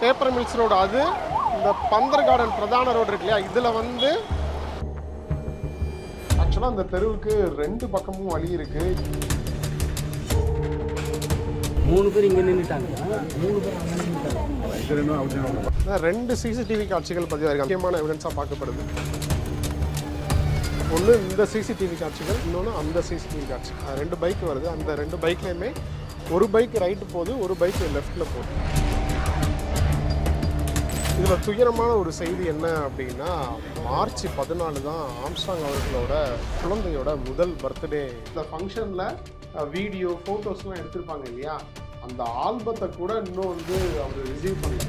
Paper mills road அது இந்த பந்தர் garden பிரதான ரோடு இருக்கு இல்லையா? இதில் வந்து ஆக்சுவலாக அந்த தெருவுக்கு ரெண்டு பக்கமும் வழி இருக்கு. மூணு பேர் இங்கே நின்றுட்டாங்க மூணு பேர் அங்கே நின்றுட்டாங்க அதான் ரெண்டு சிசிடிவி காட்சிகள் பதிவாயிருக்கு முக்கியமான எவிடன்ஸாக பார்க்கப்படுது. ஒன்று இந்த சிசிடிவி காட்சிகள் இன்னொன்று அந்த சிசிடிவி காட்சி. ரெண்டு பைக் வருது. அந்த ரெண்டு பைக்லேயுமே ஒரு பைக் ரைட்டு போகுது ஒரு பைக் லெஃப்ட்டில் போகுது. இதில் துயரமான ஒரு செய்தி என்ன அப்படின்னா மார்ச் பதினாலு தான் ஆம்ஸ்டாங் அவர்களோட குழந்தையோட முதல் பர்த்டே. இந்த ஃபங்க்ஷனில் வீடியோ ஃபோட்டோஸ்லாம் எடுத்திருப்பாங்க இல்லையா? அந்த ஆல்பத்தை கூட இன்னும் வந்து அவர் ரிசீவ் பண்ணல.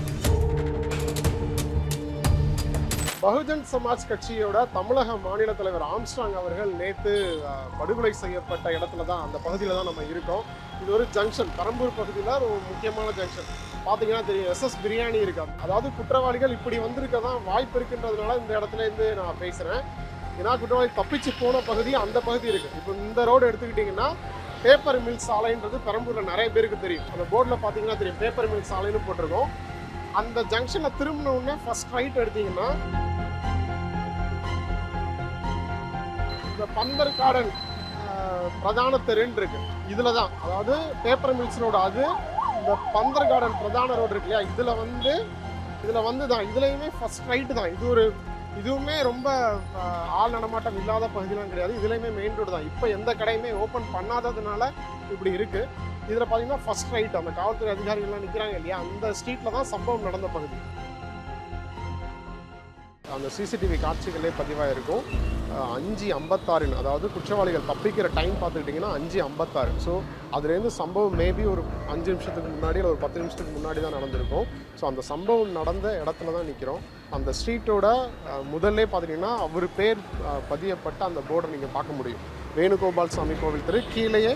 பகுஜன் சமாஜ் கட்சியோட தமிழக மாநில தலைவர் ஆம்ஸ்டாங் அவர்கள் நேற்று படுகொலை செய்யப்பட்ட இடத்துல தான் அந்த பகுதியில் தான் நம்ம இருக்கோம். இது ஒரு ஜங்ஷன் பெரம்பூர் பகுதியில் ஒரு முக்கியமான ஜங்ஷன் பார்த்தீங்கன்னா தெரியும். எஸ்எஸ் பிரியாணி இருக்கு. அதாவது குற்றவாளிகள் இப்படி வந்திருக்க தான் வாய்ப்பு இருக்குன்றதுனால இந்த இடத்துல இருந்து நான் பேசுகிறேன் ஏன்னா குற்றவாளி தப்பிச்சு போன பகுதி அந்த பகுதி இருக்குது இப்போ இந்த ரோடு எடுத்துக்கிட்டிங்கன்னா பேப்பர் மில் சாலைன்றது பெரம்பூரில் நிறைய பேருக்கு தெரியும். அந்த போர்டில் பார்த்தீங்கன்னா தெரியும். பேப்பர் மில் சாலைன்னு போட்டிருக்கோம். அந்த ஜங்ஷனில் திரும்பின உடனே ஃபர்ஸ்ட் ரைட் எடுத்தீங்கன்னா இந்த பந்தர் கார்டன் பிரதான தெருன்னு இருக்கு. இதில் தான் அதாவது பேப்பர் மில்ஸ் ரோடு அது இந்த பந்தர் கார்டன் பிரதான ரோடு இருக்கு இல்லையா? இதில் வந்து இதில் வந்து தான் இதுலேயுமே ஃபர்ஸ்ட் ரைட்டு தான். இது ஒரு இதுவுமே ரொம்ப ஆள் நடமாட்டம் இல்லாத பகுதியெலாம் கிடையாது. இதுலேயுமே மெயின் ரோடு தான். இப்போ எந்த கடையுமே ஓப்பன் பண்ணாததுனால இப்படி இருக்குது இதில் பார்த்தீங்கன்னா ஃபர்ஸ்ட் ரைட் அந்த காவல்துறை அதிகாரிகள்லாம் நிற்கிறாங்க இல்லையா? அந்த ஸ்ட்ரீட்டில் தான் சம்பவம் நடந்த பகுதி. அந்த சிசிடிவி காட்சிகளே பதிவாக இருக்கும் அஞ்சு ஐம்பத்தாறுன்னு அதாவது குற்றவாளிகள் தப்பிக்கிற டைம் பார்த்துக்கிட்டிங்கன்னா அஞ்சு ஐம்பத்தாறு. ஸோ அதுலேருந்து சம்பவம் மேபி ஒரு அஞ்சு நிமிஷத்துக்கு முன்னாடி இல்லை ஒரு பத்து நிமிஷத்துக்கு முன்னாடி தான் நடந்திருக்கும். ஸோ அந்த சம்பவம் நடந்த இடத்துல தான் நிற்கிறோம் அந்த ஸ்ட்ரீட்டோட முதல்ல பார்த்துட்டிங்கன்னா பார்த்தீங்கன்னா அவர் பேர் பதியப்பட்ட அந்த போர்டை நீங்கள் பார்க்க முடியும். வேணுகோபால் சாமி கோவில் தெரு. கீழேயே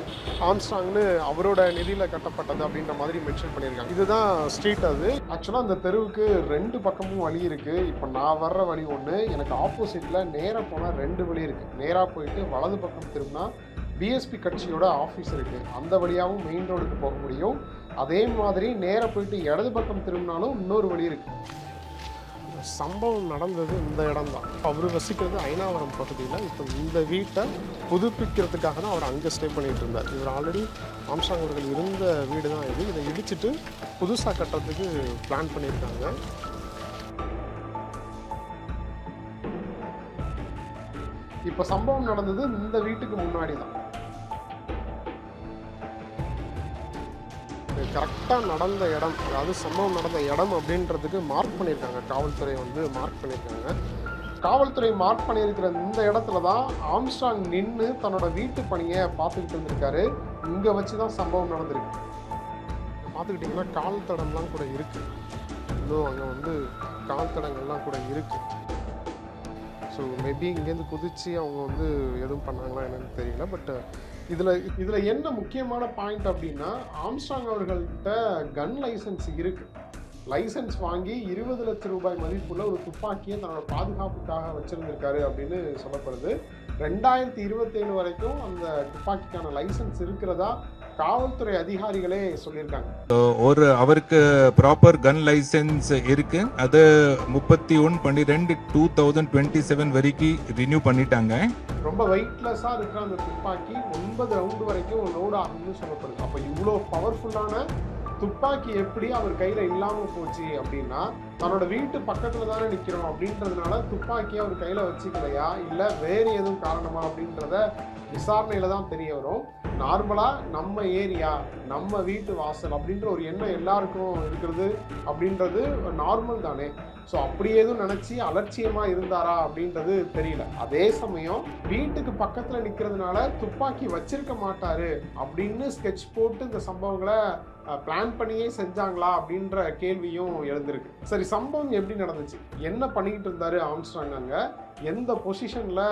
ஆம்ஸ்டாங்னு அவரோட நிதியில் கட்டப்பட்டது அப்படின்ற மாதிரி மென்ஷன் பண்ணியிருக்காங்க. இதுதான் ஸ்ட்ரீட் அது. ஆக்சுவலாக அந்த தெருவுக்கு ரெண்டு பக்கமும் வழி இருக்குது இப்போ நான் வர்ற வழி ஒன்று எனக்கு ஆப்போசிட்டில் நேராக போனால் ரெண்டு வழி இருக்குது நேராக போயிட்டு வலது பக்கம் திரும்பினா பிஎஸ்பி கட்சியோட ஆஃபீஸ் இருக்குது அந்த வழியாகவும் மெயின் ரோடுக்கு போக முடியும். அதே மாதிரி நேராக போயிட்டு இடது பக்கம் திரும்பினாலும் இன்னொரு வழி இருக்குது சம்பவம் நடந்தது இந்த இடம் தான் அவர் வசிக்கிறது ஐநாவரம் பகுதியில். இப்போ இந்த வீட்டை புதுப்பிக்கிறதுக்காக தான் அவர் அங்கே ஸ்டே பண்ணிட்டு இருந்தார். இவர் ஆல்ரெடி ஆம்சாங் அவர்கள் இருந்த வீடு தான் இது. இதை இடிச்சிட்டு புதுசாக கட்டுறதுக்கு பிளான் பண்ணியிருக்காங்க. இப்போ சம்பவம் நடந்தது இந்த வீட்டுக்கு முன்னாடி தான் கரெக்டாக நடந்த இடம் அதாவது சம்பவம் நடந்த இடம் அப்படின்றதுக்கு மார்க் பண்ணியிருக்காங்க. காவல்துறை வந்து மார்க் பண்ணியிருக்காங்க. காவல்துறை மார்க் பண்ணியிருக்கிற இந்த இடத்துல தான் ஆம்ஸ்டாங் நின்று தன்னோட வீட்டு பணியை பார்த்துக்கிட்டு இருந்திருக்காரு. இங்கே வச்சு தான் சம்பவம் நடந்திருக்கு. பார்த்துக்கிட்டிங்கன்னா கால் தடம்லாம் கூட இருக்குது இன்னும் அங்கே வந்து கால் தடங்கள்லாம் கூட இருக்குது ஸோ மேபி இங்கேருந்து குதித்து அவங்க வந்து எதுவும் பண்ணாங்களா என்னன்னு தெரியல பட் இதில் இதில் என்ன முக்கியமான பாயிண்ட் அப்படின்னா ஆம்ஸ்டாங் அவர்கள்ட்ட கன் லைசன்ஸ் இருக்கு. லைசன்ஸ் வாங்கி இருபது லட்சம் ரூபாய் மதிப்புள்ள ஒரு துப்பாக்கியை தன்னோட பாதுகாப்புக்காக வச்சிருந்திருக்காரு அப்படின்னு சொல்லப்படுது. ரெண்டாயிரத்தி இருபத்தேழு வரைக்கும் அந்த துப்பாக்கிக்கான லைசன்ஸ் இருக்கிறதா? காவல்துறை அதிகாரிகளே சொல்லியிருக்காங்க. ஒரு அவருக்கு ப்ராப்பர் கன் லைசென்ஸ் இருக்கு. அது முப்பத்தி ஒன்று பன்னிரெண்டு டூ தௌசண்ட் டுவெண்ட்டி செவன் வரைக்கும் ரினியூ பண்ணிட்டாங்க. ரொம்ப வெயிட்லெஸ்ஸாக இருக்கிற அந்த துப்பாக்கி ஒன்பது ரவுண்டு வரைக்கும் லோட் ஆகும்னு சொல்லப்படுது. அப்போ இவ்வளோ பவர்ஃபுல்லான துப்பாக்கி எப்படி அவர் கையில் இல்லாமல் போச்சு அப்படின்னா தன்னோட வீட்டு பக்கத்தில் தானே நிற்கிறோம் அப்படின்றதுனால துப்பாக்கியை அவர் கையில் வச்சுக்கலையா? இல்லை வேறு எதுவும் காரணமா அப்படின்றத விசாரணையில் தான் தெரிய வரும். நார்மலாக நம்ம ஏரியா நம்ம வீட்டு வாசல் அப்படின்ற ஒரு எண்ணம் எல்லாருக்கும் இருக்கிறது அப்படின்றது நார்மல் தானே. ஸோ அப்படி எதுவும் நினச்சி அலட்சியமாக இருந்தாரா அப்படின்றது தெரியல. அதே சமயம் வீட்டுக்கு பக்கத்தில் நிற்கிறதுனால துப்பாக்கி வச்சிருக்க மாட்டாரு அப்படின்னு ஸ்கெட்ச் போட்டு இந்த சம்பவங்களை பிளான் பண்ணியே செஞ்சாங்களா அப்படின்ற கேள்வியும் எழுந்திருக்கு. சரி சம்பவம் எப்படி நடந்துச்சு? என்ன பண்ணிக்கிட்டு இருந்தாரு ஆம்ஸ்ட்ராங் அங்கே? எந்த பொசிஷனில்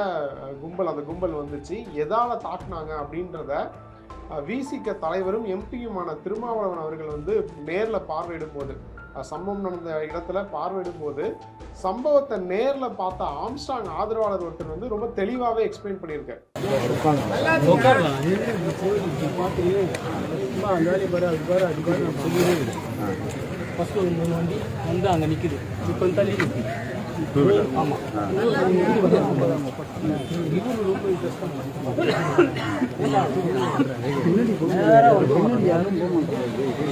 கும்பல் அந்த கும்பல் வந்துச்சு? எதால் தாக்குனாங்க அப்படின்றத விசிக தலைவரும் எம்பியுமான திருமாவளவன் அவர்கள் வந்து நேரில் பார்வையிடும் போது சம்பவம் நடந்த இடத்துல பார்வையிடும் போது சம்பவத்தை நேரில் பார்த்த ஆம்ஸ்டாங் ஆதரவாளர் ஒருத்தர் வந்து ரொம்ப தெளிவாகவே எக்ஸ்பிளைன் பண்ணியிருக்காரு. உட்காரலாம் நின்று பார்த்து அந்த வேலையை பாரு அது பாரு அது பாரு நான் ஒரு மூணு வண்டி வந்து அங்கே நிற்குது இப்போ தள்ளி நிற்குது ஆமாம் இவரு ரொம்ப அந்த மாதிரி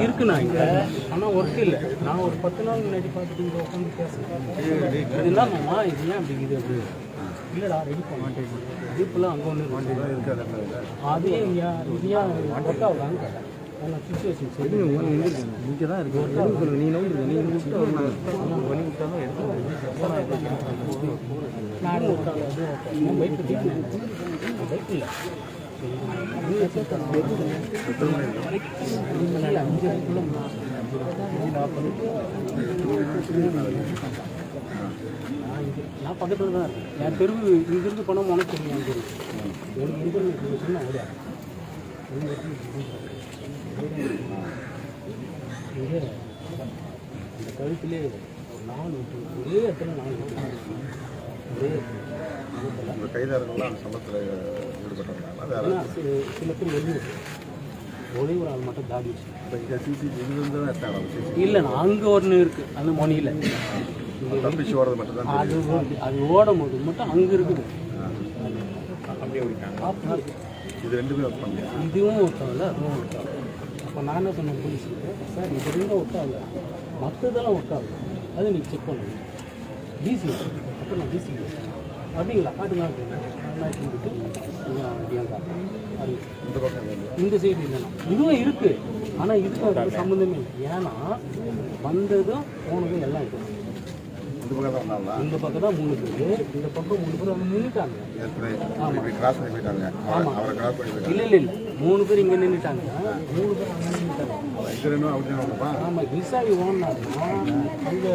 இருக்குண்ணா இங்க. ஆனால் ஒர்க் இல்லை. நான் ஒரு பத்து நாள் முன்னாடி பார்த்துட்டு உட்காந்து பேசுறேன். இது என்னம்மா இது ஏன் அப்படி இது அப்படி இல்லைடா ரெடி பண்ண. ஜீப்லாம் அங்கே ஒன்று அது ஏன் இங்கே இது ஏன் ஒர்க் ஆகுதான்னு கேட்டேன் சுச்சுவேஷன் சரி இங்கே தான் இருக்கு. எதுவும் சொல்லுங்க நீ நோண்டு நீ விட்டு வரணும் பண்ணி விட்டாலும் நானும் ஒர்க் ஆகுது பைக் பைக் இல்லை. நான் பக்கத்தில் தான் இருக்கேன். என் தெருவு இங்கிருந்து போனால் உனக்கு தெரியும் என் தெரு எனக்கு இன்டர்நெட் சொன்னா ஓடியா இங்கே இந்த கழுத்திலே ஒரு நாலு விட்டு ஒரே இடத்துல நாலு விட்டு ஒரே உங்கள் கைதாரங்கள்லாம் அந்த சம்பளத்தில் சி- சில பேர் வெளியூர் ஒரே ஒரு ஆள் மட்டும் தாடி வச்சு இல்லைண்ணா அங்கே ஒன்று இருக்குது அந்த மொழியில். தப்பிச்சு ஓடுறது மட்டும்தான் அது அது ஓடும் போது மட்டும் அங்கே இருக்குது. இது ரெண்டுமே ஒர்க் பண்ணலையா இதுவும் ஒர்க்காகல அதுவும் ஒர்க்காகல அப்போ நான் என்ன சொன்னேன் போலீஸுக்கு சார் இது ரெண்டும் ஒர்க்காகல மற்றதெல்லாம் ஒர்க்காகல அது நீங்கள் செக் பண்ணணும் டிசி அப்போ நான் டிசி அப்படிங்களா? காட்டுங்க அது இந்த பக்கம் வந்து இந்த சைடு இல்லைண்ணா இதுவும் இருக்கு. ஆனால் அதுக்கு சம்மந்தமே இல்லை. ஏன்னா வந்ததும் போனதும் எல்லாம் இருக்கு. இந்த பக்கம் தான் வந்தாங்களா இந்த பக்கம் தான் மூணு பேர் இந்த பக்கம் மூணு பேர் அவங்க நின்றுட்டாங்க இப்படி கிராஸ் பண்ணி போயிட்டாங்க அவரை- கிராஸ் பண்ணி போயிட்டாங்க இல்லை இல்லை இல்லை மூணு பேர் இங்கே நின்றுட்டாங்க மூணு பேர் அங்கே நின்றுட்டாங்க ஆமாம் விசாரி ஓடினாருன்னா அங்கே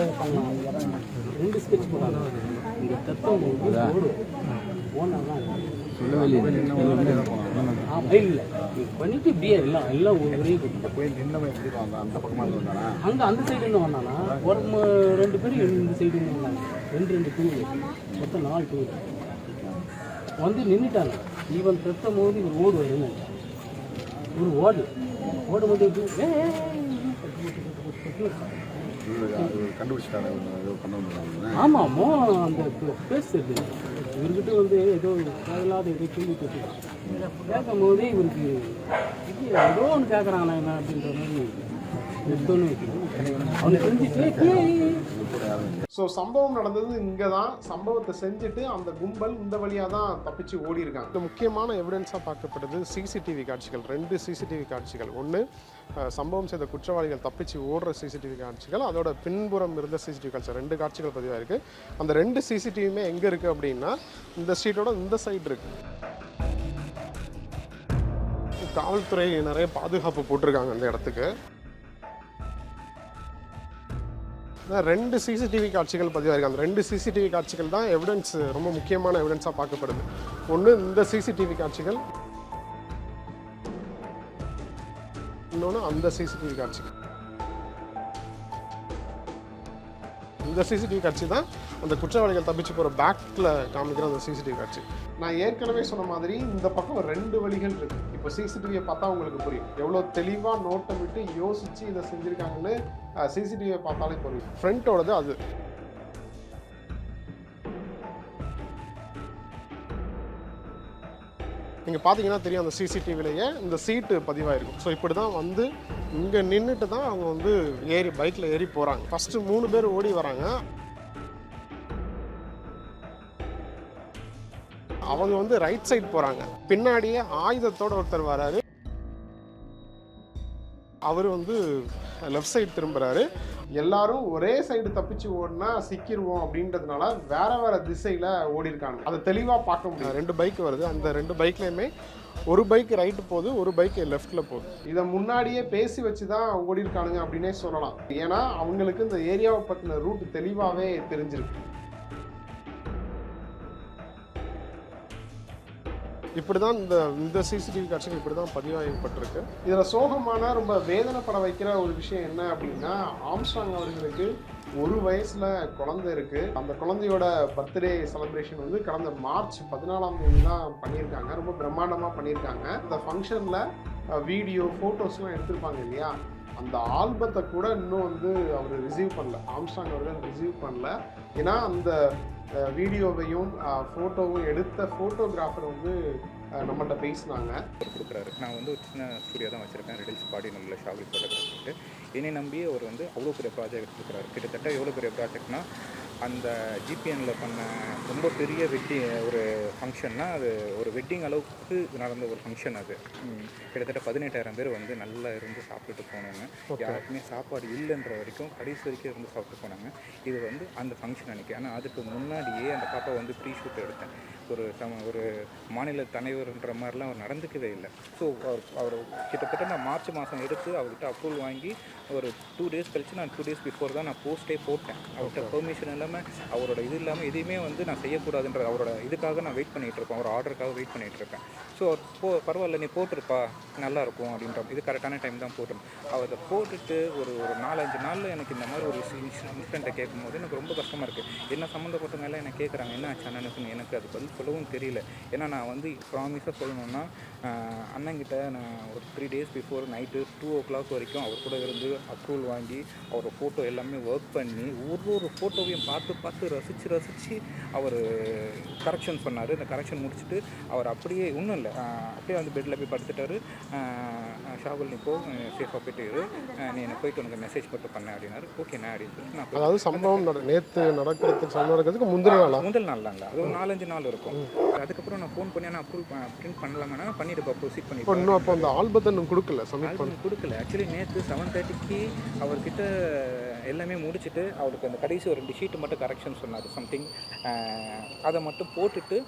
ரெண்டு ஸ்கெட்ச் போடுறாங்க இங்கே தத்தம் ஓடு ஓனாதான் ஆ மயில் இல்லை பண்ணிட்டு இப்படியே எல்லாம் எல்லாம் ஒரே அந்த பக்கமாக அங்கே அந்த சைடு இருந்து வந்தானா ஒரு ரெண்டு பேரும் இந்த சைடு இருந்து வந்தாங்க ரெண்டு ரெண்டு டூ மொத்தம் நாலு டூ வந்து நின்றுட்டாங்க இவன் பெத்த போது இவர் ஓடு வருதுன்னு ஒரு ஓடு ஓடும்போது எப்படி ஏய், ஆமாம் அந்த பேசுறது இவர்கிட்ட வந்து ஏதோ தேவையில்லாத இதை கேள்வி கேட்டு கேட்கும் போதே இவருக்கு ஏதோ ஒன்று கேட்குறாங்களா என்ன அப்படின்ற மாதிரி எடுத்தோன்னு அவனுக்கு தெரிஞ்சிட்டு ஸோ சம்பவம் நடந்தது இங்கே தான் சம்பவத்தை செஞ்சுட்டு அந்த கும்பல் இந்த வழியாக தான் தப்பிச்சு ஓடி இருக்காங்க இந்த முக்கியமான எவிடன்ஸாக பார்க்கப்படுது சிசிடிவி காட்சிகள். ரெண்டு சிசிடிவி காட்சிகள். ஒன்று சம்பவம் செய்த குற்றவாளிகள் தப்பிச்சு ஓடுற சிசிடிவி காட்சிகள். அதோட பின்புறம் இருந்த சிசிடிவி காட்சிகள் ரெண்டு காட்சிகள் பதிவாக இருக்குது அந்த ரெண்டு சிசிடிவியுமே எங்கே இருக்குது அப்படின்னா இந்த ஸ்ட்ரீட்டோட இந்த சைடு இருக்குது காவல்துறை நிறைய பாதுகாப்பு போட்டிருக்காங்க அந்த இடத்துக்கு. ரெண்டு சிசிடிவி காட்சிகள் பதிவாயிருக்கு அந்த ரெண்டு சிசிடிவி காட்சிகள் தான் எவிடன்ஸ் ரொம்ப முக்கியமான எவிடன்ஸாக பார்க்கப்படுது. ஒன்று இந்த சிசிடிவி காட்சிகள். இன்னொன்று அந்த சிசிடிவி காட்சிகள். இந்த சிசிடிவி காட்சி தான். அந்த குற்றவாளிகள் தப்பிச்சு போகிற பேக்கில் காமிக்கிற அந்த சிசிடிவி காட்சி. நான் ஏற்கனவே சொன்ன மாதிரி இந்த பக்கம் ரெண்டு வழிகள் இருக்கு. இப்போ சிசிடிவியை பார்த்தா உங்களுக்கு புரியும். எவ்வளோ தெளிவாக நோட்டை விட்டு யோசிச்சு இதை செஞ்சுருக்காங்கன்னு சிசிடிவியை பார்த்தாலே புரியும். ஃப்ரண்ட்டோடது அது. நீங்கள் பார்த்தீங்கன்னா தெரியும் அந்த சிசிடிவிலேயே இந்த சீட்டு பதிவாயிருக்கும். ஸோ இப்படி தான் வந்து இங்கே நின்றுட்டு தான் அவங்க வந்து ஏறி பைக்கில் ஏறி போகிறாங்க ஃபஸ்ட்டு மூணு பேர் ஓடி வராங்க. அவங்க வந்து ரைட் சைட் போகிறாங்க பின்னாடியே ஆயுதத்தோட ஒருத்தர் வராரு. அவர் வந்து லெஃப்ட் சைடு திரும்புறாரு. எல்லாரும் ஒரே சைடு தப்பிச்சு ஓடினா சிக்கிருவோம் அப்படின்றதுனால வேற வேற திசையில ஓடி இருக்காங்க அதை தெளிவா பார்க்க முடியும் ரெண்டு பைக் வருது. அந்த ரெண்டு பைக்லயுமே ஒரு பைக் ரைட்டு போகுது ஒரு பைக் லெஃப்ட்ல போகுது. இதை முன்னாடியே பேசி வச்சு தான் ஓடி இருக்கானுங்க அப்படின்னே சொல்லலாம். ஏன்னா அவங்களுக்கு இந்த ஏரியாவை பத்தின ரூட் தெளிவாவே தெரிஞ்சிருக்கு. இப்படி தான் இந்த இந்த சிசிடிவி காட்சிகள் இப்படி தான் பதிவாகப்பட்டிருக்கு. இதில் சோகமான ரொம்ப வேதனைப்பட வைக்கிற ஒரு விஷயம் என்ன அப்படின்னா ஆம்ஸ்டாங் அவர்களுக்கு ஒரு வயசுல குழந்தை இருக்கு. அந்த குழந்தையோட பர்த்டே செலிப்ரேஷன் வந்து கடந்த மார்ச் பதினாலாம் தேதி தான் பண்ணியிருக்காங்க. ரொம்ப பிரம்மாண்டமாக பண்ணியிருக்காங்க. இந்த ஃபங்க்ஷனில் வீடியோ ஃபோட்டோஸ்லாம் எடுத்திருப்பாங்க இல்லையா? அந்த ஆல்பத்தை கூட இன்னும் வந்து அவர் ரிசீவ் பண்ணல. ஆம்ஸ்டாங் அவர்கள் ரிசீவ் பண்ணல. ஏன்னா அந்த வீடியோவையும் ஃபோட்டோவும் எடுத்த ஃபோட்டோகிராஃபர் வந்து நம்மகிட்ட நம்மள்ட்ட பேசினாங்க. கொடுக்குறாரு. நான் வந்து ஒரு சின்ன ஸ்டூடியோ தான் வச்சுருக்கேன். ரெடில்ஸ் பாடி நம்மள ஷாவில் ஃபோட்டோகிராஃபிட்டு என்னை நம்பி அவர் வந்து அவ்வளோ பெரிய ப்ராஜெக்ட் கொடுக்குறாரு. கிட்டத்தட்ட எவ்வளோ பெரிய ப்ராஜெக்ட்னா அந்த ஜிபிஎனில் பண்ண ரொம்ப பெரிய வெட்டி ஒரு ஃபங்க்ஷன்னா அது ஒரு வெட்டிங் அளவுக்கு நடந்த ஒரு ஃபங்க்ஷன் அது. கிட்டத்தட்ட பதினெட்டாயிரம் பேர் வந்து நல்லா இருந்து சாப்பிட்டுட்டு போனாங்க. யாருக்குமே சாப்பாடு இல்லைன்ற வரைக்கும் கடைசி வரைக்கும் இருந்து சாப்பிட்டு போனாங்க. இது வந்து அந்த ஃபங்க்ஷன் அன்றைக்கி ஆனால் அதுக்கு முன்னாடியே அந்த பாப்பா வந்து ப்ரீ ஷூட் எடுத்தேன். ஒரு சம ஒரு மாநில தலைவர்ன்ற மாதிரிலாம் அவர் நடந்துக்கவே இல்லை. ஸோ அவர் அவர் கிட்டத்தட்ட நான் மார்ச் மாதம் எடுத்து அவர்கிட்ட அப்ரூவல் வாங்கி ஒரு டூ டேஸ் கழிச்சு நான் டூ டேஸ் பிஃபோர் தான் நான் போஸ்ட்டே போட்டேன். அவர்கிட்ட பெர்மிஷன் இல்லாமல் அவரோட இது இல்லாமல் எதையுமே வந்து நான் செய்யக்கூடாதுன்ற அவரோட இதுக்காக நான் வெயிட் பண்ணிகிட்டு இருக்கேன். அவர் ஆர்டருக்காக வெயிட் பண்ணிகிட்டு இருக்கேன். ஸோ போ பரவாயில்ல நீ போட்டிருப்பா. நல்லா இருக்கும் அப்படின்ற இது கரெக்டான டைம் தான் போட்டோம். அவர் அதை போட்டுட்டு ஒரு ஒரு நாலஞ்சு நாளில் எனக்கு இந்த மாதிரி ஒரு இன்சிடெண்ட்டை கேட்கும்போது எனக்கு ரொம்ப கஷ்டமாக இருக்குது என்ன சம்மந்தப்பட்டவங்க எல்லாம் என்ன கேட்குறாங்க என்ன ஆச்சு அண்ணனுக்குன்னு? எனக்கு அது பதில் சொல்லவும் தெரியல. ஏன்னா நான் வந்து ப்ராமிஸாக சொல்லணும்னா அண்ணங்கிட்ட நான் ஒரு three days before night two o'clock வரைக்கும் அவர் கூட இருந்து அப்ரூவல் வாங்கி அவரோட ஃபோட்டோ எல்லாமே ஒர்க் பண்ணி ஒரு ஒரு ஃபோட்டோவையும் பார்த்து பார்த்து ரசித்து ரசித்து அவர் கரெக்ஷன் சொன்னார் இந்த கரெக்ஷன் முடிச்சுட்டு அவர் அப்படியே ஒன்றும் இல்லை அப்படியே வந்து பெட்டில் போய் படுத்துட்டாரு. ஷாகுல் நீ போ சேஃபாக போயிட்டு இரு. நீ எனக்கு போயிட்டு உனக்கு மெசேஜ் மட்டும் பண்ண அப்படின்னாரு. ஓகேண்ணா அப்படின்னு சொல்லிட்டு நான் போய் அதாவது சம்பவம் நேற்று நடக்கிறதுக்கு சம்பவம் நடக்கிறதுக்கு முந்தின நாளா? முதல் நாள் தாங்க அது ஒரு நாலஞ்சு நாள் இருக்கும். அதுக்கப்புறம் நான் ஃபோன் பண்ணி நான் அப்ரூவ் பிரிண்ட் பண்ணலாமா பண்ணிட்டு ப்ரொசீட் பண்ணி இன்னும் அப்போ அந்த ஆல்பத்தை கொடுக்கல ஆல்பம் கொடுக்கல. ஆக்சுவலி நேற்று செவன் தேர்ட்டிக்கு அவர்கிட்ட எல்லாமே முடிச்சுட்டு அவருக்கு அந்த கடைசி ஒரு ரெண்டு ஷீட்டு மட்டும் கரெக்ஷன் சொன்னார் சம்திங் அதை மட்டும் போட்டுட்டு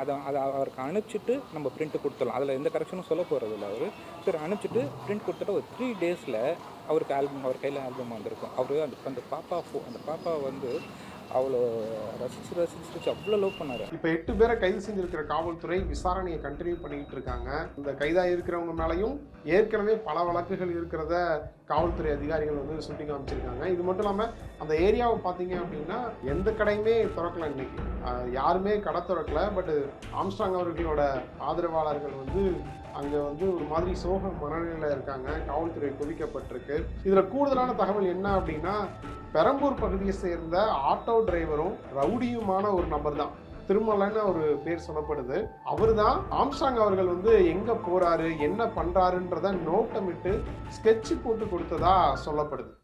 அதை அதை அவருக்கு அனுப்பிச்சிட்டு நம்ம பிரிண்ட் கொடுத்துடலாம். அதில் எந்த கரெக்ஷனும் சொல்ல போகிறது இல்லை அவர். சரி அனுப்பிச்சிட்டு பிரிண்ட் கொடுத்துட்டு ஒரு த்ரீ டேஸில் அவருக்கு ஆல்பம் அவர் கையில் ஆல்பம் வந்திருக்கும். அவர் அந்த அந்த பாப்பா ஃபோ அந்த பாப்பா வந்து அவ்வளோ ரசிச்சு ரசிச்சு ரசிச்சு அவ்வளோ லவ் பண்ணார். இப்போ எட்டு பேரை கைது செஞ்சிருக்கிற காவல்துறை விசாரணையை கண்டினியூ பண்ணிக்கிட்டு இருக்காங்க. இந்த கைதாக இருக்கிறவங்க மேலேயும் ஏற்கனவே பல வழக்குகள் இருக்கிறத காவல்துறை அதிகாரிகள் வந்து சுட்டி காமிச்சிருக்காங்க. இது மட்டும் இல்லாமல் அந்த ஏரியாவை பார்த்தீங்க அப்படின்னா எந்த கடையுமே திறக்கல இன்னைக்கு. யாருமே கடை திறக்கல. பட் ஆம்ஸ்டாங் அவர்களோட ஆதரவாளர்கள் வந்து அங்கே வந்து ஒரு மாதிரி சோக மனநிலையில் இருக்காங்க. காவல்துறை குவிக்கப்பட்டிருக்கு. இதில் கூடுதலான தகவல் என்ன அப்படின்னா பெரம்பூர் பகுதியை சேர்ந்த ஆட்டோ டிரைவரும் ரவுடியுமான ஒரு நபர் தான். திருமலன்னு ஒரு பேர் சொல்லப்படுது. அவர் தான் ஆம்ஸ்டாங் அவர்கள் வந்து எங்க போறாரு என்ன பண்றாருன்றத நோட்டமிட்டு ஸ்கெட்ச் போட்டு கொடுத்ததா சொல்லப்படுது.